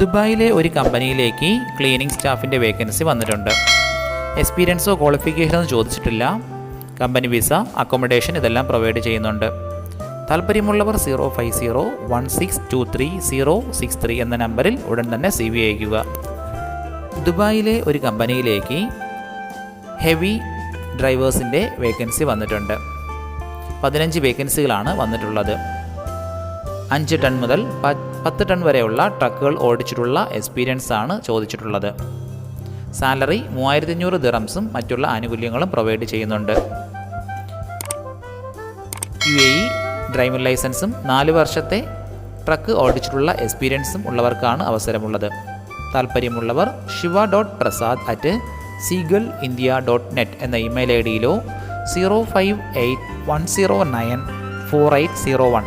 ദുബായിലെ ഒരു കമ്പനിയിലേക്ക് ക്ലീനിങ് സ്റ്റാഫിന്റെ വേക്കൻസി വന്നിട്ടുണ്ട്. എക്സ്പീരിയൻസോ ക്വാളിഫിക്കേഷനോ ചോദിച്ചിട്ടില്ല. കമ്പനി വിസ അക്കോമഡേഷൻ ഇതെല്ലാം പ്രൊവൈഡ് ചെയ്യുന്നുണ്ട്. താല്പര്യമുള്ളവർ zero five zero one six two three zero six three എന്ന നമ്പറിൽ ഉടൻ തന്നെ സി വി അയക്കുക ദുബായിലെ ഒരു കമ്പനിയിലേക്ക് ഹെവി ഡ്രൈവേഴ്സിന്റെ വേക്കൻസി വന്നിട്ടുണ്ട്. പതിനഞ്ച് വേക്കൻസികളാണ് വന്നിട്ടുള്ളത്. അഞ്ച് ടൺ മുതൽ പത്ത് ടൺ വരെയുള്ള ട്രക്കുകൾ ഓടിച്ചിട്ടുള്ള എക്സ്പീരിയൻസ് ആണ് ചോദിച്ചിട്ടുള്ളത്. സാലറി മൂവായിരത്തി അഞ്ഞൂറ് ദിറംസും മറ്റുള്ള ആനുകൂല്യങ്ങളും പ്രൊവൈഡ് ചെയ്യുന്നുണ്ട്. യു എ ഇ ഡ്രൈവിംഗ് ലൈസൻസും നാല് വർഷത്തെ ട്രക്ക് ഓടിച്ചിട്ടുള്ള എക്സ്പീരിയൻസും ഉള്ളവർക്കാണ് അവസരമുള്ളത്. താല്പര്യമുള്ളവർ Shiva dot Prasad at Seagull India dot net എന്ന email I ഡിയിലോ zero five eight one zero nine four eight zero one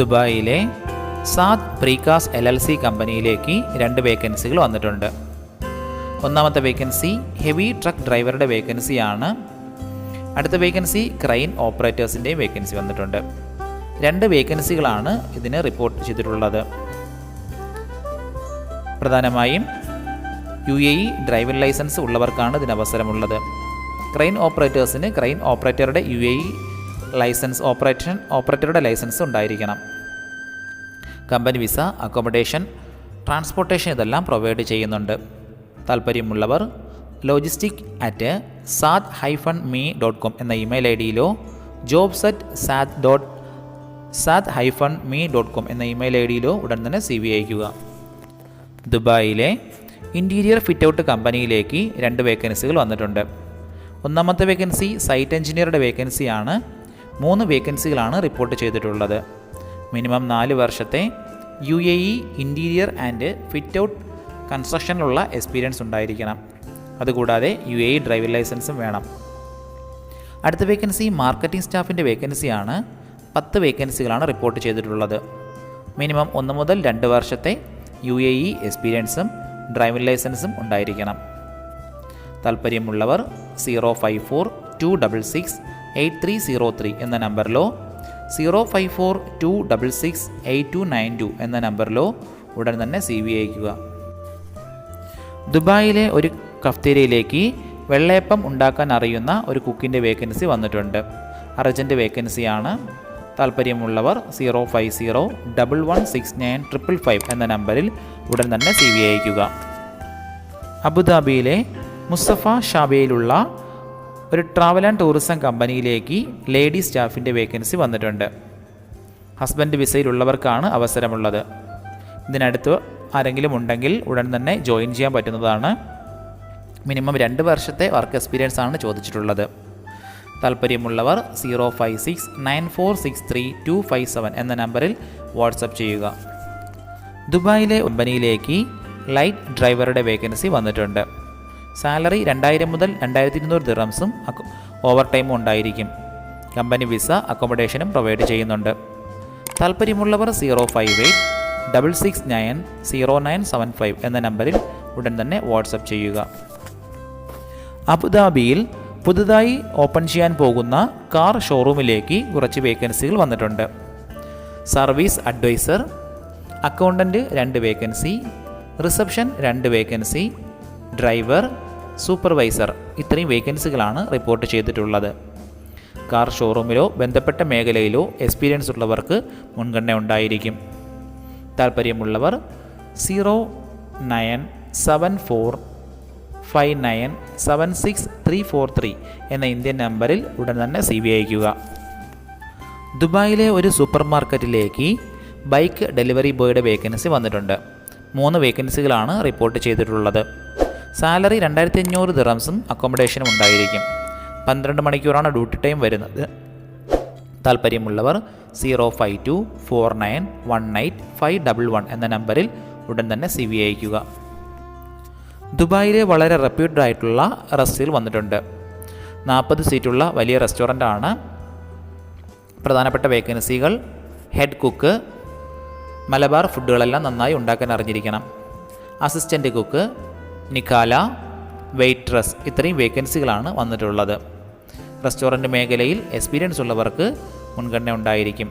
ദുബായിലെ Saad precast L L C കമ്പനിയിലേക്ക് രണ്ട് വേക്കൻസികൾ വന്നിട്ടുണ്ട്. ഒന്നാമത്തെ വേക്കൻസി ഹെവി ട്രക്ക് ഡ്രൈവറുടെ വേക്കൻസിയാണ്. അടുത്ത വേക്കൻസി ക്രൈൻ ഓപ്പറേറ്റേഴ്സിന്റെയും വേക്കൻസി വന്നിട്ടുണ്ട്. രണ്ട് വേക്കൻസികളാണ് ഇതിന് റിപ്പോർട്ട് ചെയ്തിട്ടുള്ളത്. പ്രധാനമായും U A E driving licence ഉള്ളവർക്കാണ് ഇതിന് അവസരമുള്ളത്. ക്രൈൻ ഓപ്പറേറ്റേഴ്സിന് crane ഓപ്പറേറ്ററുടെ U A E licence operation ഓപ്പറേറ്ററുടെ licence ഉണ്ടായിരിക്കണം. കമ്പനി വിസ അക്കോമഡേഷൻ ട്രാൻസ്പോർട്ടേഷൻ ഇതെല്ലാം പ്രൊവൈഡ് ചെയ്യുന്നുണ്ട്. താല്പര്യമുള്ളവർ logistic at Saad hyphen me dot com എന്ന email I ഡിയിലോ job set Saad dot Saad hyphen me dot com എന്ന email I ഡിയിലോ ഉടൻ തന്നെ C V അയക്കുക ദുബായിലെ ഇന്റീരിയർ ഫിറ്റൗട്ട് കമ്പനിയിലേക്ക് രണ്ട് വേക്കൻസികൾ വന്നിട്ടുണ്ട്. ഒന്നാമത്തെ വേക്കൻസി സൈറ്റ് എഞ്ചിനീയറുടെ വേക്കൻസിയാണ്. മൂന്ന് വേക്കൻസികളാണ് റിപ്പോർട്ട് ചെയ്തിട്ടുള്ളത്. മിനിമം നാല് വർഷത്തെ U A E interior and fit out കൺസ്ട്രക്ഷനിലുള്ള experience ഉണ്ടായിരിക്കണം. അതുകൂടാതെ യു എ ഇ ഡ്രൈവിംഗ് ലൈസൻസും വേണം. അടുത്ത വേക്കൻസി മാർക്കറ്റിംഗ് സ്റ്റാഫിന്റെ വേക്കൻസിയാണ് പത്ത് വേക്കൻസികളാണ് റിപ്പോർട്ട് ചെയ്തിട്ടുള്ളത്. മിനിമം ഒന്ന് മുതൽ രണ്ട് വർഷത്തെ യു എ ഇ എക്സ്പീരിയൻസും ഡ്രൈവിംഗ് ലൈസൻസും ഉണ്ടായിരിക്കണം. താല്പര്യമുള്ളവർ zero five four two double six eight three zero three എന്ന നമ്പറിലോ zero five four two double six eight two nine two എന്ന നമ്പറിലോ ഉടൻ തന്നെ സി വി അയക്കുക ദുബായിലെ ഒരു കഫ്തീരയിലേക്ക് വെള്ളയപ്പം ഉണ്ടാക്കാൻ അറിയുന്ന ഒരു കുക്കിന്റെ വേക്കൻസി വന്നിട്ടുണ്ട്. അർജന്റ് വേക്കൻസിയാണ്. താല്പര്യമുള്ളവർ zero five zero double one six nine triple five എന്ന നമ്പറിൽ ഉടൻ തന്നെ സി വി അയക്കുക അബുദാബിയിലെ മുസ്തഫ ഷാബയിലുള്ള ഒരു ട്രാവൽ ആൻഡ് ടൂറിസം കമ്പനിയിലേക്ക് ലേഡി സ്റ്റാഫിന്റെ വേക്കൻസി വന്നിട്ടുണ്ട്. ഹസ്ബൻഡ് വിസയിലുള്ളവർക്കാണ് അവസരമുള്ളത്. ഇതിനടുത്ത് ആരെങ്കിലും ഉണ്ടെങ്കിൽ ഉടൻ തന്നെ ജോയിൻ ചെയ്യാൻ പറ്റുന്നതാണ്. മിനിമം രണ്ട് വർഷത്തെ വർക്ക് എക്സ്പീരിയൻസ് ആണ് ചോദിച്ചിട്ടുള്ളത്. താല്പര്യമുള്ളവർ zero five six nine four six three two five seven എന്ന നമ്പറിൽ വാട്സപ്പ് ചെയ്യുക. ദുബായിലെ കമ്പനിയിലേക്ക് ലൈറ്റ് ഡ്രൈവറുടെ വേക്കൻസി വന്നിട്ടുണ്ട്. സാലറി രണ്ടായിരം മുതൽ രണ്ടായിരത്തി ഇരുന്നൂറ് ദിറംസും ഓവർ ടൈമും ഉണ്ടായിരിക്കും. കമ്പനി വിസ അക്കോമഡേഷനും പ്രൊവൈഡ് ചെയ്യുന്നുണ്ട്. താല്പര്യമുള്ളവർ zero five eight double six nine zero nine seven five എന്ന നമ്പറിൽ ഉടൻ തന്നെ വാട്സപ്പ് ചെയ്യുക. അബുദാബിയിൽ പുതുതായി ഓപ്പൺ ചെയ്യാൻ പോകുന്ന കാർ ഷോറൂമിലേക്ക് കുറച്ച് വേക്കൻസികൾ വന്നിട്ടുണ്ട്. സർവീസ് അഡ്വൈസർ അക്കൗണ്ടന്റ് രണ്ട് വേക്കൻസി റിസപ്ഷൻ രണ്ട് വേക്കൻസി ഡ്രൈവർ സൂപ്പർവൈസർ ഇത്രയും വേക്കൻസികളാണ് റിപ്പോർട്ട് ചെയ്തിട്ടുള്ളത്. കാർ ഷോറൂമിലോ ബന്ധപ്പെട്ട മേഖലയിലോ എക്സ്പീരിയൻസ് ഉള്ളവർക്ക് മുൻഗണന ഉണ്ടായിരിക്കും. താല്പര്യമുള്ളവർ zero nine seven four five nine seven six three four three എന്ന ഇന്ത്യൻ നമ്പറിൽ ഉടൻ തന്നെ സി വി അയക്കുക ദുബായിലെ ഒരു സൂപ്പർ മാർക്കറ്റിലേക്ക് ബൈക്ക് ഡെലിവറി ബോയുടെ വേക്കൻസി വന്നിട്ടുണ്ട്. മൂന്ന് വേക്കൻസികളാണ് റിപ്പോർട്ട് ചെയ്തിട്ടുള്ളത്. സാലറി രണ്ടായിരത്തി അഞ്ഞൂറ് ദിറംസും അക്കോമഡേഷനും ഉണ്ടായിരിക്കും. പന്ത്രണ്ട് മണിക്കൂറാണ് ഡ്യൂട്ടി ടൈം വരുന്നത്. താല്പര്യമുള്ളവർ zero five two four nine one eight five double one എന്ന നമ്പറിൽ ഉടൻ തന്നെ സി വി അയക്കുക ദുബായിലെ വളരെ റെപ്യൂട്ടഡ് ആയിട്ടുള്ള റസ്റ്റിൽ വന്നിട്ടുണ്ട്. നാൽപ്പത് സീറ്റുള്ള വലിയ റെസ്റ്റോറന്റ് ആണ് പ്രധാനപ്പെട്ട വേക്കൻസികൾ ഹെഡ് കുക്ക് മലബാർ ഫുഡുകളെല്ലാം നന്നായി ഉണ്ടാക്കാൻ അറിഞ്ഞിരിക്കണം. അസിസ്റ്റന്റ് കുക്ക് നിക്കാല വെയിട്രസ് ഇത്രയും വേക്കൻസികളാണ് വന്നിട്ടുള്ളത്. റെസ്റ്റോറന്റ് മേഖലയിൽ എക്സ്പീരിയൻസ് ഉള്ളവർക്ക് മുൻഗണന ഉണ്ടായിരിക്കും.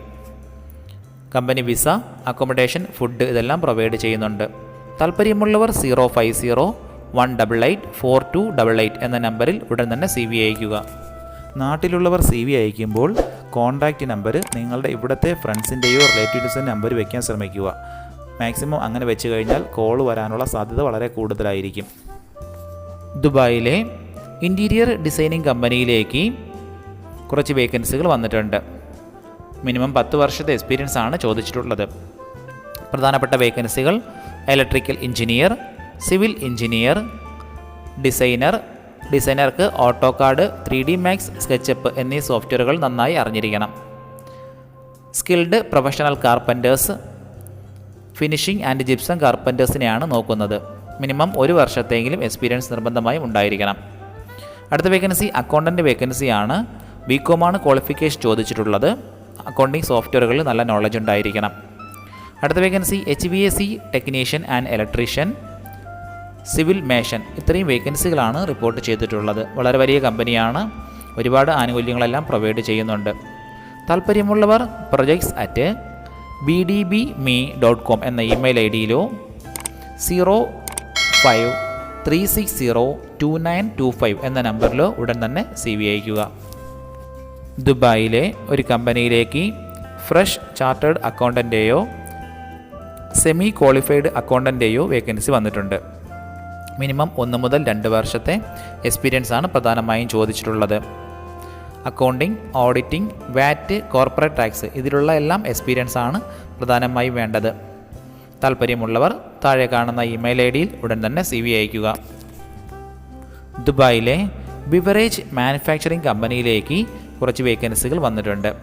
കമ്പനി വിസ അക്കോമഡേഷൻ ഫുഡ് ഇതെല്ലാം പ്രൊവൈഡ് ചെയ്യുന്നുണ്ട്. താല്പര്യമുള്ളവർ zero five zero one double eight four two double eight എന്ന നമ്പറിൽ ഉടൻ തന്നെ സി വി അയക്കുക നാട്ടിലുള്ളവർ സി വി അയക്കുമ്പോൾ കോൺടാക്റ്റ് നമ്പർ നിങ്ങളുടെ ഇവിടുത്തെ ഫ്രണ്ട്സിന്റെയോ റിലേറ്റീവ്സിന്റെ നമ്പർ വയ്ക്കാൻ ശ്രമിക്കുക. മാക്സിമം അങ്ങനെ വെച്ച് കഴിഞ്ഞാൽ കോൾ വരാനുള്ള സാധ്യത വളരെ കൂടുതലായിരിക്കും. ദുബായിലെ ഇന്റീരിയർ ഡിസൈനിങ് കമ്പനിയിലേക്ക് കുറച്ച് വേക്കൻസികൾ വന്നിട്ടുണ്ട്. മിനിമം പത്ത് വർഷത്തെ എക്സ്പീരിയൻസ് ആണ് ചോദിച്ചിട്ടുള്ളത്. പ്രധാനപ്പെട്ട വേക്കൻസികൾ electrical engineer civil engineer designer ഡിസൈനർക്ക് AutoCAD three D max sketchup എന്നീ സോഫ്റ്റ്വെയറുകൾ നന്നായി അറിഞ്ഞിരിക്കണം. Skilled professional carpenters finishing and gypsum കാർപ്പന്റേഴ്സിനെയാണ് നോക്കുന്നത്. മിനിമം ഒരു വർഷത്തെങ്കിലും എക്സ്പീരിയൻസ് നിർബന്ധമായും ഉണ്ടായിരിക്കണം. അടുത്ത വേക്കൻസി അക്കൗണ്ടന്റ് വേക്കൻസിയാണ്. ബി കോമാണ് ക്വാളിഫിക്കേഷൻ ചോദിച്ചിട്ടുള്ളത്. അക്കൗണ്ടിങ് സോഫ്റ്റ്വെയറുകളിൽ നല്ല നോളജ് ഉണ്ടായിരിക്കണം. അടുത്ത vacancy H B S C technician and electrician civil mason ഇത്രയും വേക്കൻസികളാണ് റിപ്പോർട്ട് ചെയ്തിട്ടുള്ളത്. വളരെ വലിയ കമ്പനിയാണ്. ഒരുപാട് ആനുകൂല്യങ്ങളെല്ലാം പ്രൊവൈഡ് ചെയ്യുന്നുണ്ട്. താല്പര്യമുള്ളവർ projects at B D B me dot com എന്ന email I ഡിയിലോ zero five three six zero two nine two five എന്ന നമ്പറിലോ ഉടൻ തന്നെ സി വി അയക്കുക ദുബായിലെ ഒരു കമ്പനിയിലേക്ക് ഫ്രഷ് ചാർട്ടേഡ് അക്കൗണ്ടന്റെയോ സെമി ക്വാളിഫൈഡ് അക്കൗണ്ടന്റെയോ വേക്കൻസി വന്നിട്ടുണ്ട്. മിനിമം ഒന്ന് മുതൽ രണ്ട് വർഷത്തെ എക്സ്പീരിയൻസ് ആണ് പ്രധാനമായും ചോദിച്ചിട്ടുള്ളത്. Accounting auditing VAT corporate tax ഇതിലുള്ള എല്ലാം എക്സ്പീരിയൻസ് ആണ് പ്രധാനമായും വേണ്ടത്. താല്പര്യമുള്ളവർ താഴെ കാണുന്ന ഇമെയിൽ ഐ ഡിയിൽ ഉടൻ തന്നെ സി വി അയക്കുക ദുബായിലെ ബിവറേജ് മാനുഫാക്ചറിംഗ് കമ്പനിയിലേക്ക് കുറച്ച് വേക്കൻസികൾ വന്നിട്ടുണ്ട്.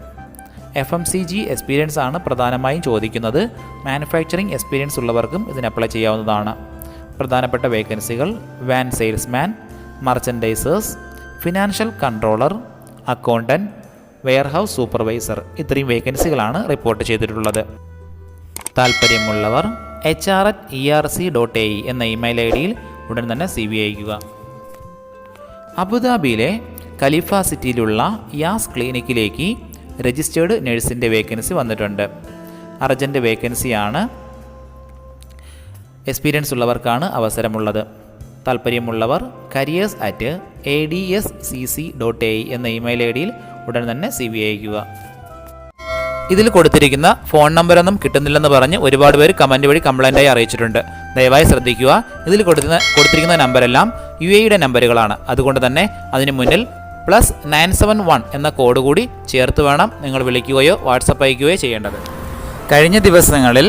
F M C G experience ആണ് പ്രധാനമായും ചോദിക്കുന്നത്. മാനുഫാക്ചറിംഗ് എക്സ്പീരിയൻസ് ഉള്ളവർക്കും ഇതിന് അപ്ലൈ ചെയ്യാവുന്നതാണ്. പ്രധാനപ്പെട്ട വേക്കൻസികൾ van salesman merchandisers financial controller accountant warehouse supervisor ഇത്രയും വേക്കൻസികളാണ് റിപ്പോർട്ട് ചെയ്തിട്ടുള്ളത്. താല്പര്യമുള്ളവർ H R at E R C dot A എന്ന ഇമെയിൽ ഐ ഡിയിൽ ഉടൻ തന്നെ സി വി അയക്കുക അബുദാബിയിലെ ഖലീഫ സിറ്റിയിലുള്ള യാസ് ക്ലിനിക്കിലേക്ക് രജിസ്റ്റേർഡ് നഴ്സിന്റെ വേക്കൻസി വന്നിട്ടുണ്ട്. അർജന്റ് വേക്കൻസിയാണ്. എക്സ്പീരിയൻസ് ഉള്ളവർക്കാണ് അവസരമുള്ളത്. താല്പര്യമുള്ളവർ careers at A D S C C dot A എന്ന ഇമെയിൽ ഐ ഡിയിൽ ഉടൻ തന്നെ സി വി അയക്കുക ഇതിൽ കൊടുത്തിരിക്കുന്ന ഫോൺ നമ്പറൊന്നും കിട്ടുന്നില്ലെന്ന് പറഞ്ഞ് ഒരുപാട് പേര് കമന്റ് വഴി കംപ്ലൈന്റായി അറിയിച്ചിട്ടുണ്ട്. ദയവായി ശ്രദ്ധിക്കുക. ഇതിൽ കൊടുക്കുന്ന കൊടുത്തിരിക്കുന്ന നമ്പരെല്ലാം യു എയുടെ നമ്പറുകളാണ് അതുകൊണ്ട് തന്നെ അതിന് മുന്നിൽ പ്ലസ് നയൻ സെവൻ വൺ എന്ന കോഡ് കൂടി ചേർത്ത് വേണം നിങ്ങൾ വിളിക്കുകയോ വാട്സപ്പ് അയക്കുകയോ ചെയ്യേണ്ടത്. കഴിഞ്ഞ ദിവസങ്ങളിൽ